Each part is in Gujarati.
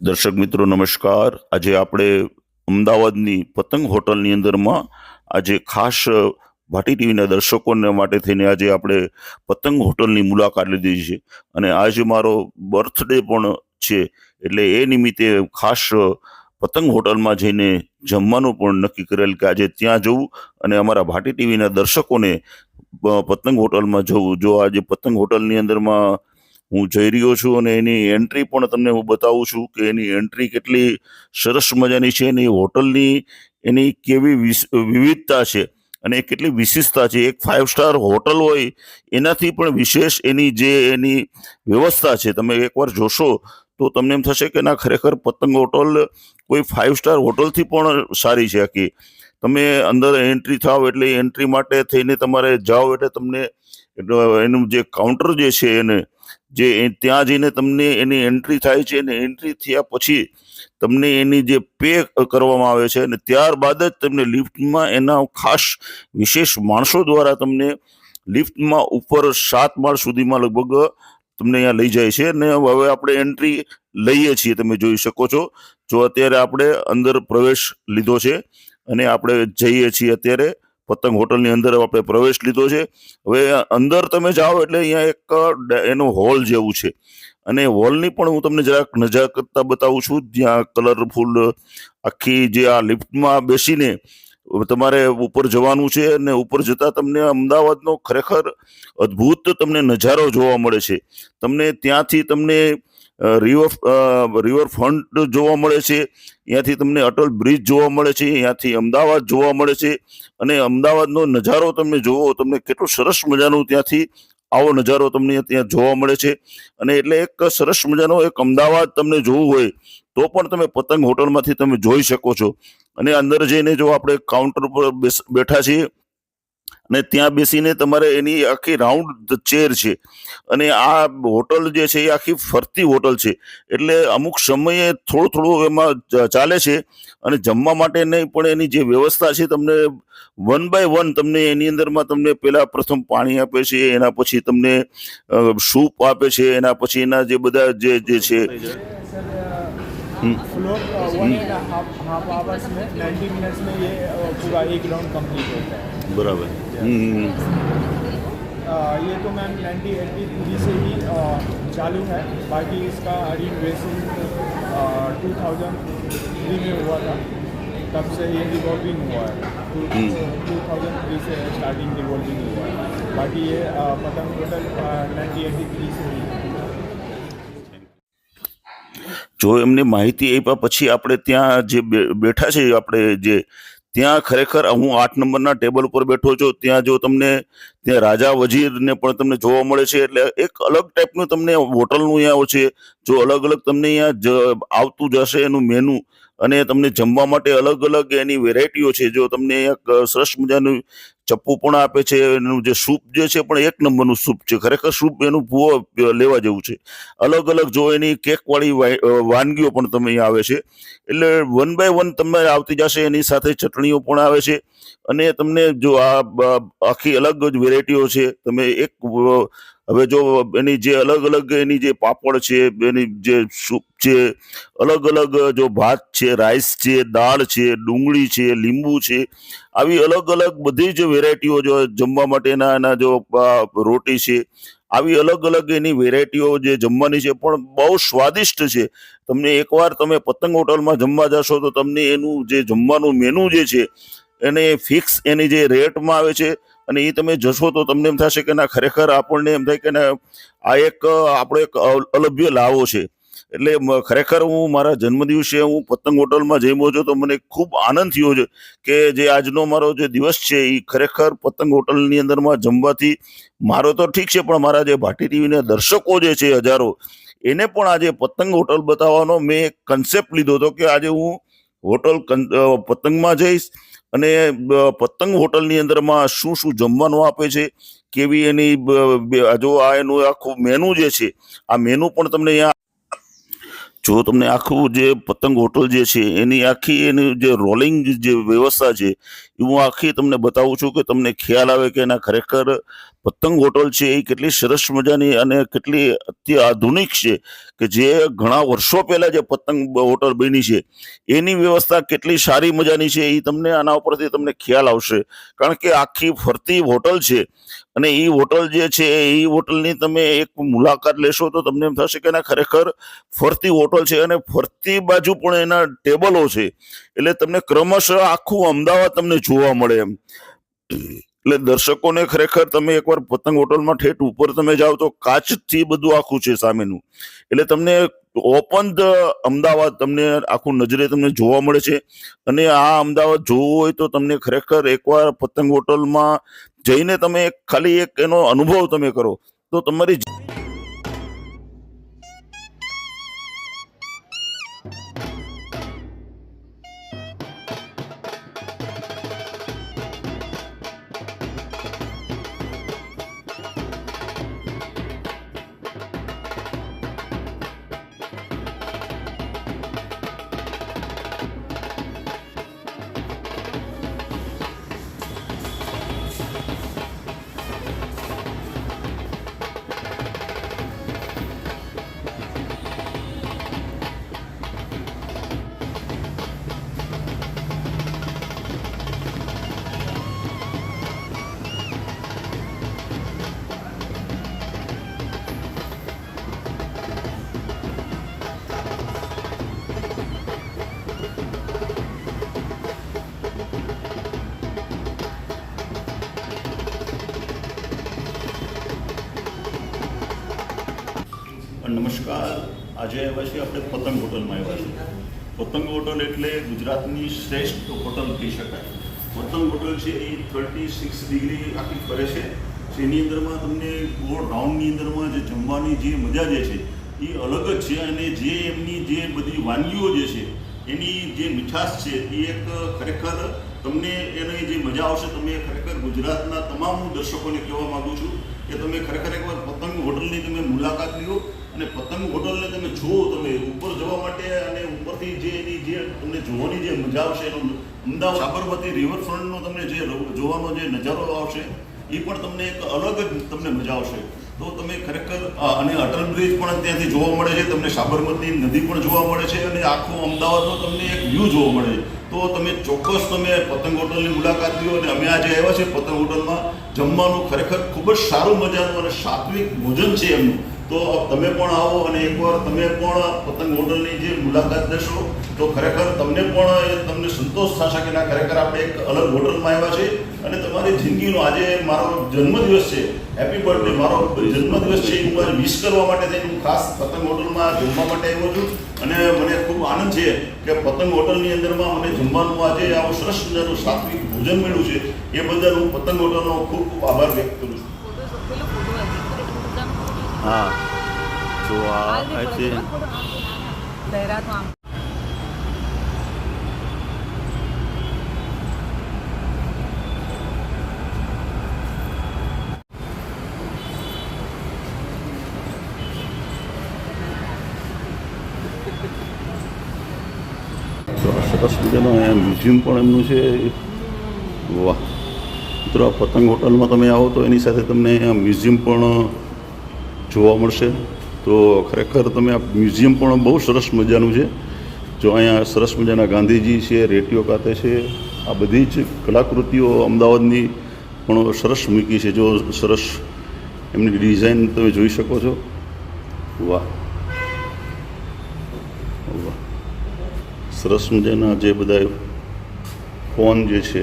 દર્શક મિત્રો, નમસ્કાર. આજે આપણે અમદાવાદની પતંગ હોટલની અંદરમાં આજે ખાસ ભાટી ટીવીના દર્શકોને માટે થઈને આજે આપણે પતંગ હોટલની મુલાકાત લીધી છે. અને આજે મારો બર્થડે પણ છે, એટલે એ નિમિત્તે ખાસ પતંગ હોટલમાં જઈને જમવાનું પણ નક્કી કરેલ કે આજે ત્યાં જવું અને અમારા ભાટી ટીવીના દર્શકોને પતંગ હોટલમાં જવું. જો આજે પતંગ હોટલની અંદરમાં હું જઈ રહ્યો છું અને એની એન્ટ્રી પણ તમને હું બતાવું છું કે એની એન્ટ્રી કેટલી સરસ મજાની છે એની હોટલની એની કેવી વિવિધતા છે અને કેટલી વિશિષ્ટતા છે. એક ફાઇવ સ્ટાર હોટલ હોય એનાથી પણ વિશેષ એની જે એની વ્યવસ્થા છે. તમે એકવાર જોશો તો તમને એમ થશે કે ના, ખરેખર પતંગ હોટલ કોઈ ફાઇવ સ્ટાર હોટલથી પણ સારી છે આખી. તમે અંદર એન્ટ્રી થાવ એટલે એન્ટ્રી માટે થઈને તમારે જાઓ એટલે તમને એનું જે કાઉન્ટર જે છે એને જે ત્યાં જઈને તમને એની એન્ટ્રી થાય છે અને એન્ટ્રી થયા પછી તમને એની જે પે કરવામાં આવે છે અને ત્યારબાદ જ તમને લિફ્ટમાં એના ખાસ વિશેષ માણસો દ્વારા તમને લિફ્ટમાં ઉપર સાત માળ સુધીમાં લગભગ તમને અહીંયા લઈ જાય છે અને હવે આપણે એન્ટ્રી લઈએ છીએ, તમે જોઈ શકો છો. જો અત્યારે આપણે અંદર પ્રવેશ લીધો છે અને આપણે જઈએ છીએ અત્યારે પતંગ હોટલની અંદર આપણે પ્રવેશ લીધો છે. હવે અંદર તમે જાઓ એટલે અહીંયા એક, એનો હોલ જેવું છે. અને હોલની પણ હું તમને જરાક નજર કરતા બતાવું છું. જ્યાં કલરફુલ આખી જે આ લિફ્ટમાં બેસીને તમારે ઉપર જવાનું છે અને ઉપર જતાં તમને અમદાવાદનો ખરેખર અદ્ભુત તમને નજારો જોવા મળે છે. તમને ત્યાંથી તમને રિવર રિવર ફ્રન્ટ જોવા મળે છે. ત્યાંથી તમને અટલ બ્રિજ જોવા મળે છે. ત્યાંથી અમદાવાદ જોવા મળે છે. અને અમદાવાદનો નજારો તમે જોવો તમને કેટલો સરસ મજાનું ત્યાંથી આવો નજારો તમને ત્યાં જોવા મળે છે. અને એટલે એક સરસ મજાનો એક અમદાવાદ તમને જોવું હોય, તો પણ તમે પતંગ હોટલમાંથી તમે જોઈ શકો છો. અને અંદર જઈને જો આપણે કાઉન્ટર પર બેઠા છીએ અને ત્યાં બેસીને તમારે એની આખી રાઉન્ડ ચેર છે. અને આ હોટલ જે છે એ આખી ફરતી હોટલ છે. એટલે અમુક સમયે થોડું થોડું એમાં ચાલે છે. અને જમવા માટે નહીં, પણ એની જે વ્યવસ્થા છે તમને વન બાય વન તમને એની અંદરમાં તમને પહેલાં પ્રથમ પાણી આપે છે, એના પછી તમને સૂપ આપે છે, એના પછી એના જે બધા જે જે છે floor one and half hours में नाइन्टी मिनट्स में ये uh, पूरा एक राउंड कंप्लीट होता है। बराबर। hmm, hmm, hmm. Uh, ये तो मैम नाइन्टी एट्टी थ्री से ही uh, चालू है। बाकी इसका रिनोवेशन टू थाउज़ेंड थ्री में हुआ था। तब से ये रिवॉल्विंग हुआ है। टू थाउज़ेंड थ्री से स्टार्टिंग रिवॉल्विंग हुआ है। बाकी ये पतंग टोटल नाइन्टी एट्टी थ्री से ही। જો એમને માહિતી આપ્યા પછી આપણે ત્યાં જે બેઠા છે, આપણે જે ત્યાં ખરેખર હું આઠ નંબરના ટેબલ ઉપર બેઠો છું, ત્યાં જો તમને, ત્યાં રાજા વજીરને પણ તમને જોવા મળે છે, એટલે એક અલગ ટાઈપનું તમને હોટલનું અહીંયા છે, જો અલગ અલગ તમને અહીંયા આવતું જશે એનું મેનુ અને તમને જમવા માટે અલગ અલગ એની વેરાયટીઓ છે, જો તમને અહીંયા સરસ મજાનું ચપ્પુ પણ આપે છે, એનું જે સૂપ જે છે પણ એક નંબરનું સૂપ છે. ખરેખર સૂપ એનું ભૂવો લેવા જેવું છે. અલગ અલગ જો એની કેકવાળી વાનગીઓ પણ તમે અહીંયા આવે છે. એટલે વન બાય વન તમે આવતી જશે, એની સાથે ચટણીઓ પણ આવે છે. અને તમને જો આ આખી અલગ જ વેરાયટીઓ છે. તમે એક હવે જો એની જે અલગ અલગ એની જે પાપડ છે, એની જે સૂપ છે, અલગ અલગ જો ભાત છે, રાઈસ છે, દાળ છે, ડુંગળી છે, લીંબુ છે, આવી અલગ અલગ બધી જ વેરાયટીઓ જો જમવા માટેના એના જો રોટી છે, આવી અલગ અલગ એની વેરાયટીઓ જે જમવાની છે પણ બહુ સ્વાદિષ્ટ છે. તમને એકવાર તમે પતંગ હોટલમાં જમવા જશો તો તમને એનું જે જમવાનું મેનુ જે છે, એને ફિક્સ એની જે રેટમાં આવે છે અને એ તમે જશો તો તમને એમ થશે કે ના, ખરેખર આપણને એમ થાય કે ના, આ એક, આપણો એક અલ- અલભ્ય લાવો છે. એટલે ખરેખર હું મારા જન્મદિવસે હું પતંગ હોટલમાં જમ્યો છું તો મને ખૂબ આનંદ થયો છે કે જે આજનો મારો જે દિવસ છે એ ખરેખર પતંગ હોટલની અંદરમાં જમવાથી મારો તો ઠીક છે, પણ મારા જે ભાટી ટીવીના દર્શકો જે છે હજારો, એને પણ આજે પતંગ હોટલ બતાવવાનો મેં કન્સેપ્ટ લીધો હતો કે આજે હું હોટલ પતંગમાં જઈશ અને પતંગ હોટલની અંદરમાં શું શું જમવાનું આપે છે? કેવી એની જો આ એનું આખું મેનુ જે છે, આ મેનુ પણ તમને અહીંયા જો તમને આખું જે પતંગ હોટલ જે છે, એની આખી એની જે રોલિંગ જે વ્યવસ્થા છે એ હું આખી તમને બતાવું છું કે તમને ખ્યાલ આવે કે એના ખરેખર પતંગ હોટલ છે, એ કેટલી સરસ મજાની અને કેટલી અત્ય આધુનિક છે કે જે ઘણા વર્ષો પહેલાં જે પતંગ હોટલ બની છે, એની વ્યવસ્થા કેટલી સારી મજાની છે, એ તમને આના ઉપરથી તમને ખ્યાલ આવશે. કારણ કે આખી ફરતી હોટલ છે અને એ હોટલ જે છે એ હોટલની તમે એક મુલાકાત લેશો તો તમને એમ થશે કે એના ખરેખર ફરતી હોટલ છે અને ફરતી બાજુ પણ એના ટેબલો છે. એટલે તમને ક્રમશઃ આખું અમદાવાદ તમને જોવા મળે એમ. એટલે દર્શકોને ખરેખર તમે એકવાર પતંગ હોટલમાં ઠેઠ ઉપર તમે જાઓ તો કાચથી બધું આખું છે સામેનું. એટલે તમને ઓપન ધ અમદાવાદ તમને આખું નજરે તમને જોવા મળે છે. અને આ અમદાવાદ જોવું હોય તો તમને ખરેખર એકવાર પતંગ હોટલમાં જઈને તમે ખાલી એક એનો અનુભવ તમે કરો. તો તમારી નમસ્કાર. આજે આવ્યા છીએ આપણે પતંગ હોટલમાં આવ્યા છીએ. પતંગ હોટલ એટલે ગુજરાતની શ્રેષ્ઠ હોટલ કહી શકાય. પતંગ હોટલ છે એ થર્ટી સિક્સ ડિગ્રી આખી ફરે છે. એની અંદરમાં તમને ગોળ રાઉન્ડની અંદરમાં જે જમવાની જે મજા જે છે, એ અલગ જ છે અને જે એમની જે બધી વાનગીઓ જે છે, એની જે મીઠાશ છે, એ એક ખરેખર તમને એની જે મજા આવશે. તમે ખરેખર ગુજરાતના તમામ દર્શકોને કહેવા માગું છું. કે તમે ખરેખર એકવાર પતંગ હોટલની તમે મુલાકાત લ્યો અને પતંગ હોટલને તમે જુઓ તમે, ઉપર જવા માટે અને ઉપરથી જે એની જે તમને જોવાની જે મજા આવશે એનો અમદાવાદ સાબરમતી રિવરફ્રન્ટનો તમને જે જોવાનો જે નજારો આવશે, એ પણ તમને એક અલગ જ તમને મજા આવશે. તો તમે ખરેખર અને અટલ બ્રિજ પણ ત્યાંથી જોવા મળે છે, તમને સાબરમતી નદી પણ જોવા મળે છે, અને આખું અમદાવાદનો તમને એક વ્યૂ જોવા મળે છે. તો તમે ચોક્કસ તમે પતંગ હોટલની મુલાકાત લ્યો, અને અમે આજે આવ્યા છે પતંગ હોટલમાં જમવાનું ખરેખર ખૂબ જ સારું મજાનું અને સાત્વિક ભોજન છે એમનું. તો તમે પણ આવો અને એકવાર તમે પણ પતંગ હોટલની જે મુલાકાત લેશો, તો ખરેખર તમને પણ તમને સંતોષ થશે કે ના, ખરેખર આપણે એક અલગ હોટલમાં આવ્યા છે અને તમારી જિંદગીનો આજે મારો જન્મદિવસ છે. હેપી બર્થડે મારો જન્મદિવસ છે એ હું મારે વિશ કરવા માટે થઈને હું ખાસ પતંગ હોટલમાં જમવા માટે આવ્યો છું. અને મને ખૂબ આનંદ છે કે પતંગ હોટલની અંદરમાં મને જમવાનું આજે આવું સરસ મજાનું સાત્વિક ભોજન મળ્યું છે. એ બદલ હું પતંગ હોટલનો ખૂબ ખૂબ આભાર વ્યક્ત કરું છું. હા. તો આ આ છે. મજાનો અહીંયા મ્યુઝિયમ પણ એમનું છે. વાહ. મિત્રો, આ પતંગ હોટલમાં તમે આવો તો એની સાથે તમને અહીંયા મ્યુઝિયમ પણ જોવા મળશે. તો ખરેખર તમે આ મ્યુઝિયમ પણ બહુ સરસ મજાનું છે. જો અહીંયા સરસ મજાના ગાંધીજી છે, રેટીઓ ખાતે છે, આ બધી જ કલાકૃતિઓ અમદાવાદની પણ સરસ મૂકી છે. જો સરસ એમની ડિઝાઇન તમે જોઈ શકો છો. વાહ. સરસ મજાના જે બધા ફોન જે છે,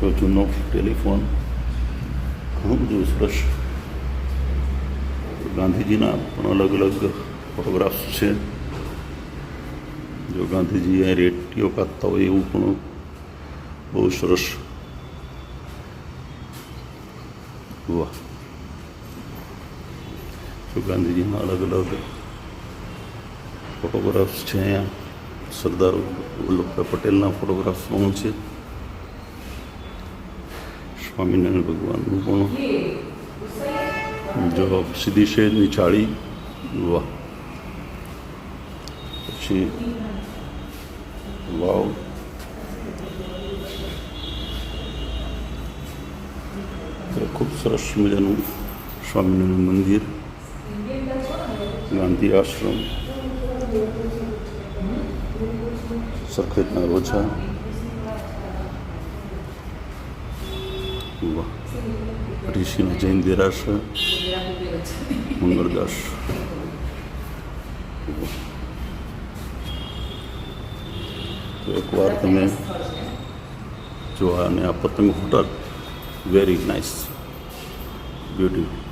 જો જૂનો ટેલિફોન, ઘણું બધું સરસ. ગાંધીજીના પણ અલગ અલગ ફોટોગ્રાફ્સ છે. જો ગાંધીજી આ રેટીઓ કાપતા હોય એવું પણ બહુ સરસ. વાહ. જો ગાંધીજીના અલગ અલગ ફોટોગ્રાફ્સ છે અહીંયા. સરદાર વલ્લભભાઈ પટેલના ફોટોગ્રાફ્સ પણ છે. સ્વામિનારાયણ ભગવાનનું પણ જો સીધી શહેરની ચાળી. વાહ. પછી, વાવ. ખૂબ સરસ મજાનું સ્વામિનારાયણ મંદિર. ગાંધી આશ્રમ. રોજા વાહ. ઋષિના જૈન દેરાશ. મંગળદાસ. તો એકવાર તમે જો અને આ પતંગ હોટલ વેરી નાઇસ બ્યુટી